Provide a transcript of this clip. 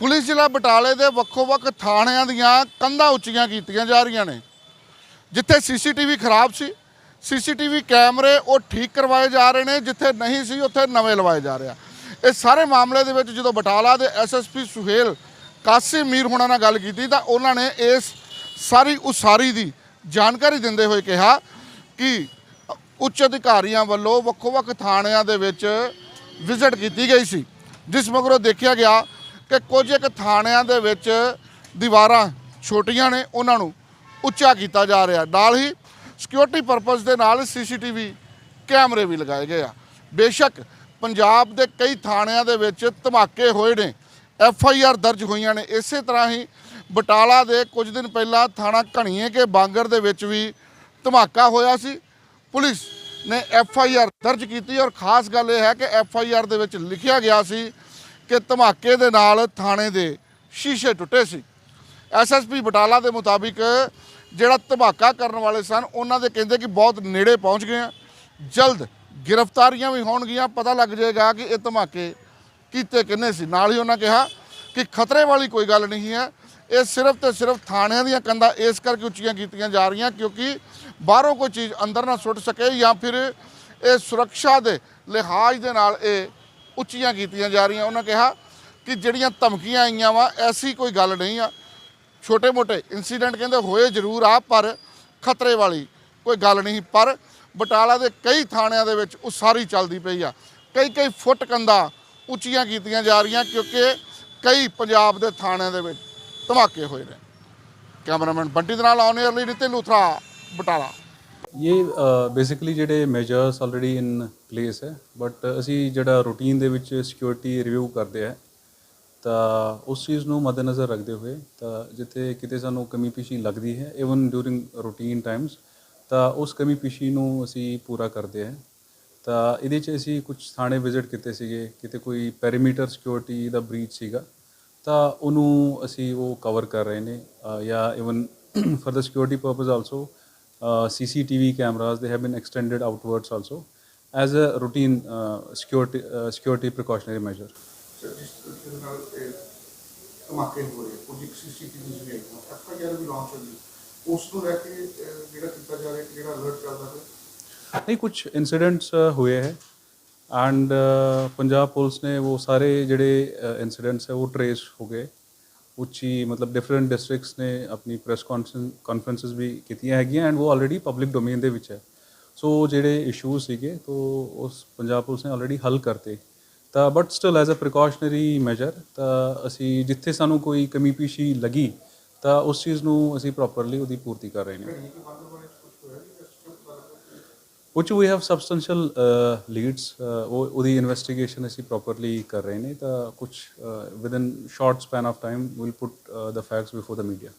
Police ਜ਼ਿਲ੍ਹਾ ਬਟਾਲੇ ਦੇ ਵੱਖੋ-ਵੱਖ ਥਾਣਿਆਂ ਦੀਆਂ ਕੰਧਾਂ ਉੱਚੀਆਂ ਕੀਤੀਆਂ ਜਾ ਰਹੀਆਂ ਨੇ, ਜਿੱਥੇ ਸੀਸੀਟੀਵੀ ਖਰਾਬ ਸੀ। ਸੀਸੀਟੀਵੀ ਕੈਮਰੇ ਉਹ ਠੀਕ ਕਰਵਾਏ ਜਾ ਰਹੇ ਨੇ, ਜਿੱਥੇ ਨਹੀਂ ਸੀ, ਉੱਥੇ ਨਵੇਂ ਲਵਾਏ ਜਾ ਰਿਹਾ ਇਹ ਸਾਰੇ ਮਾਮਲੇ ਦੇ ਵਿੱਚ ਜਦੋਂ ਬਟਾਲਾ ਦੇ ਐਸਐਸਪੀ ਸੁਹੇਲ ਕਾਸੀ ਮੀਰ ਹੁਣਾਂ ਨਾਲ ਗੱਲ ਕੀਤੀ, ਤਾਂ ਉਹਨਾਂ ਨੇ ਇਸ ਸਾਰੀ ਉਸਾਰੀ ਦੀ ਜਾਣਕਾਰੀ ਦਿੰਦੇ ਹੋਏ ਕਿਹਾ ਕਿ ਉੱਚ ਅਧਿਕਾਰੀਆਂ ਵੱਲੋਂ ਵੱਖੋ-ਵੱਖ ਥਾਣਿਆਂ ਦੇ ਵਿੱਚ ਵਿਜ਼ਿਟ ਕੀਤੀ ਗਈ ਸੀ, ਜਿਸ ਮਗਰੋਂ ਦੇਖਿਆ ਗਿਆ ਕਿ ਕੁਝ ਇੱਕ ਥਾਣਿਆਂ ਦੇ ਵਿੱਚ ਦੀਵਾਰਾਂ ਛੋਟੀਆਂ ਨੇ, ਉਹਨਾਂ ਨੂੰ ਉੱਚਾ ਕੀਤਾ ਜਾ ਰਿਹਾ। ਨਾਲ ਹੀ ਸਿਕਿਉਰਿਟੀ ਪਰਪਸ ਦੇ ਨਾਲ ਸੀਸੀਟੀਵੀ ਕੈਮਰੇ ਵੀ ਲਗਾਏ ਗਏ ਆ। ਬੇਸ਼ੱਕ ਪੰਜਾਬ ਦੇ ਕਈ ਥਾਣਿਆਂ ਦੇ ਵਿੱਚ ਧਮਾਕੇ ਹੋਏ ਨੇ, ਐਫ ਆਈ ਆਰ ਦਰਜ ਹੋਈਆਂ ਨੇ। ਇਸੇ ਤਰ੍ਹਾਂ ਹੀ ਬਟਾਲਾ ਦੇ ਕੁਝ ਦਿਨ ਪਹਿਲਾਂ ਥਾਣਾ ਘਣੀਏ ਕੇ ਬਾਂਗਰ ਦੇ ਵਿੱਚ ਵੀ ਧਮਾਕਾ ਹੋਇਆ ਸੀ। ਪੁਲਿਸ ਨੇ ਐਫ ਆਈ ਆਰ ਦਰਜ ਕੀਤੀ ਔਰ ਖਾਸ ਗੱਲ ਇਹ ਹੈ ਕਿ ਐਫ ਆਈ ਆਰ ਦੇ ਵਿੱਚ ਲਿਖਿਆ ਗਿਆ ਸੀ ਕਿ ਧਮਾਕੇ ਦੇ ਨਾਲ ਥਾਣੇ ਦੇ ਸ਼ੀਸ਼ੇ ਟੁੱਟੇ ਸੀ। ਐਸਐਸਪੀ ਬਟਾਲਾ ਦੇ ਮੁਤਾਬਿਕ ਜਿਹੜਾ ਧਮਾਕਾ ਕਰਨ ਵਾਲੇ ਸਨ, ਉਹਨਾਂ ਦੇ ਕਹਿੰਦੇ ਕਿ ਬਹੁਤ ਨੇੜੇ ਪਹੁੰਚ ਗਏ ਆ। ਜਲਦ ਗ੍ਰਿਫਤਾਰੀਆਂ ਵੀ ਹੋਣਗੀਆਂ, ਪਤਾ ਲੱਗ ਜਾਏਗਾ ਕਿ ਇਹ ਧਮਾਕੇ ਕੀਤੇ ਕਿੰਨੇ ਸੀ। ਨਾਲ ਹੀ ਉਹਨਾਂ ਕਿਹਾ ਕਿ ਖਤਰੇ ਵਾਲੀ ਕੋਈ ਗੱਲ ਨਹੀਂ ਹੈ। ਇਹ ਸਿਰਫ ਤੇ ਸਿਰਫ ਥਾਣਿਆਂ ਦੀਆਂ ਕੰਧਾਂ ਇਸ ਕਰਕੇ ਉੱਚੀਆਂ ਕੀਤੀਆਂ ਜਾ ਰਹੀਆਂ ਕਿਉਂਕਿ ਬਾਹਰੋਂ ਕੋਈ ਚੀਜ਼ ਅੰਦਰ ਨਾ ਸੁੱਟ ਸਕੇ ਜਾਂ ਫਿਰ ਇਹ ਸੁਰੱਖਿਆ ਦੇ ਲਿਹਾਜ਼ ਦੇ ਨਾਲ ਇਹ ਉੱਚੀਆਂ ਕੀਤੀਆਂ ਜਾ ਰਹੀਆਂ। ਉਹਨਾਂ ਕਿਹਾ ਕਿ ਜਿਹੜੀਆਂ ਧਮਕੀਆਂ ਆਈਆਂ ਵਾ, ਐਸੀ ਕੋਈ ਗੱਲ ਨਹੀਂ ਆ। ਛੋਟੇ ਮੋਟੇ ਇਨਸੀਡੈਂਟ ਕਹਿੰਦੇ ਹੋਏ ਜ਼ਰੂਰ ਆ, ਪਰ ਖਤਰੇ ਵਾਲੀ ਕੋਈ ਗੱਲ ਨਹੀਂ। ਪਰ ਬਟਾਲਾ ਦੇ ਕਈ ਥਾਣਿਆਂ ਦੇ ਵਿੱਚ ਉਸਾਰੀ ਚੱਲਦੀ ਪਈ ਆ। ਕਈ ਕਈ ਫੁੱਟ ਕੰਧਾਂ ਉੱਚੀਆਂ ਕੀਤੀਆਂ ਜਾ ਰਹੀਆਂ, ਕਿਉਂਕਿ ਕਈ ਪੰਜਾਬ ਦੇ ਥਾਣਿਆਂ ਦੇ ਵਿੱਚ ਧਮਾਕੇ ਹੋਏ ਨੇ। ਕੈਮਰਾਮੈਨ ਬੰਟੀ ਦੇ ਨਾਲ ਆਉਣੇ ਲਈ ਨਿਤਿਨ ਲੂਥਰਾ, ਬਟਾਲਾ। ਇਹ ਬੇਸਿਕਲੀ ਜਿਹੜੇ ਮੈਜਰਸ ਆਲਰੇਡੀ ਇਨ ਪਲੇਸ ਹੈ ਬਟ ਅਸੀਂ ਜਿਹੜਾ ਰੂਟੀਨ ਦੇ ਵਿੱਚ ਸਿਕਿਉਰਿਟੀ ਰਿਵਿਊ ਕਰਦੇ ਆ ਤਾਂ ਉਸ ਚੀਜ਼ ਨੂੰ ਮੱਦੇਨਜ਼ਰ ਰੱਖਦੇ ਹੋਏ, ਤਾਂ ਜਿੱਥੇ ਕਿਤੇ ਸਾਨੂੰ ਕਮੀ ਪੇਸ਼ੀ ਲੱਗਦੀ ਹੈ ਇਵਨ ਡੂਰਿੰਗ ਰੂਟੀਨ ਟਾਈਮਸ ਤਾਂ ਉਸ ਕਮੀ ਪੇਸ਼ੀ ਨੂੰ ਅਸੀਂ ਪੂਰਾ ਕਰਦੇ ਹਾਂ। ਤਾਂ ਇਹਦੇ 'ਚ ਅਸੀਂ ਕੁਝ ਥਾਣੇ ਵਿਜ਼ਿਟ ਕੀਤੇ ਸੀਗੇ, ਕਿਤੇ ਕੋਈ ਪੈਰੀਮੀਟਰ ਸਿਕਿਉਰਿਟੀ ਦਾ ਬ੍ਰੀਚ ਸੀਗਾ, ਤਾਂ ਉਹਨੂੰ ਅਸੀਂ ਉਹ ਕਵਰ ਕਰ ਰਹੇ ਨੇ ਜਾਂ even for the security purpose also CCTV cameras they have been extended outwards also as a routine uh, security uh, security precautionary measure. ਜਿਸ ਨਾਲ ਧਮਾਕੇ ਹੋ ਰਹੇ ਕੁਝ ਸੀਸੀਟੀਵੀ ਵੀ ਆਈਆਂ ਐਫ ਆਈ ਆਰ ਵੀ ਲਾਂਚ ਹੋਈ ਉਸ ਨੂੰ ਲੈ ਕੇ ਜਿਹੜਾ ਕੀਤਾ ਜਾ ਰਿਹਾ ਜਿਹੜਾ ਅਲਰਟ ਚੱਲਦਾ ਹੈ ਨਹੀਂ ਕੁਝ ਇਨਸੀਡੈਂਟਸ ਹੋਏ ਹੈ ਐਂਡ ਪੰਜਾਬ ਪੁਲਿਸ ਨੇ ਉਹ ਸਾਰੇ ਜਿਹੜੇ ਇਨਸੀਡੈਂਟਸ ਹੈ ਉਹ ਟਰੇਸ ਹੋ ਗਏ ਉੱਚੀ, ਮਤਲਬ ਡਿਫਰੈਂਟ ਡਿਸਟ੍ਰਿਕਟਸ ਨੇ ਆਪਣੀ ਪ੍ਰੈਸ ਕਾਨਫਰੰਸਸ ਵੀ ਕੀਤੀਆਂ ਹੈਗੀਆਂ ਐਂਡ ਉਹ ਆਲਰੇਡੀ ਪਬਲਿਕ ਡੋਮੇਨ ਦੇ ਵਿੱਚ ਹੈ। ਸੋ ਜਿਹੜੇ ਇਸ਼ੂਜ਼ ਸੀਗੇ, ਤੋਂ ਉਸ ਪੰਜਾਬ ਪੁਲਿਸ ਨੇ ਆਲਰੇਡੀ ਹੱਲ ਕਰਤੇ। ਤਾਂ but still as a precautionary measure ਤਾਂ ਅਸੀਂ ਜਿੱਥੇ ਸਾਨੂੰ ਕੋਈ ਕਮੀ ਪੇਸ਼ੀ ਲੱਗੀ, ਤਾਂ ਉਸ ਚੀਜ਼ ਨੂੰ ਅਸੀਂ ਪ੍ਰੋਪਰਲੀ ਉਹਦੀ ਪੂਰਤੀ ਕਰ ਰਹੇ ਨੇ। Which we have substantial uh, leads uh, ਉਹ ਉਹਦੀ ਇਨਵੈਸਟੀਗੇਸ਼ਨ ਅਸੀਂ ਪ੍ਰੋਪਰਲੀ ਕਰ ਰਹੇ ਨੇ ਤਾਂ ਕੁਝ within short span of time will put the facts before the media